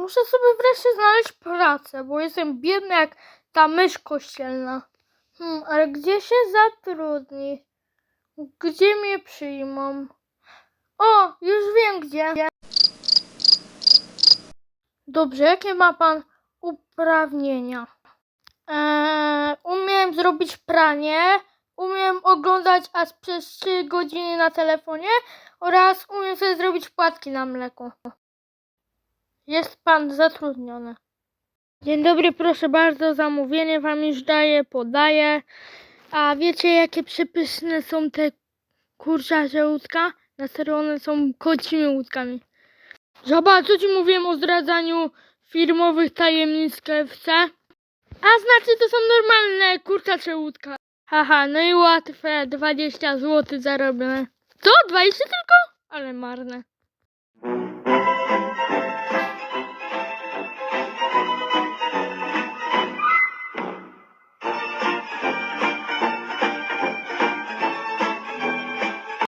Muszę sobie wreszcie znaleźć pracę, bo jestem biedny jak ta mysz kościelna. Hmm, ale gdzie się zatrudni? Gdzie mnie przyjmą? O, już wiem gdzie. Dobrze, jakie ma pan uprawnienia? Eee, umiem zrobić pranie, umiem oglądać aż przez 3 godziny na telefonie oraz umiem sobie zrobić płatki na mleku. Jest pan zatrudniony. Dzień dobry, proszę bardzo, zamówienie wam już daję, podaję. A wiecie jakie przepyszne są te kurczacze łódka? Na serio one są kocimi łódkami. Zobacz, co ci mówiłem o zdradzaniu firmowych tajemnic KFC? A znaczy to są normalne kurczacze łódka. Haha, no i łatwe 20 zł zarobione. Co? 20 tylko? Ale marne.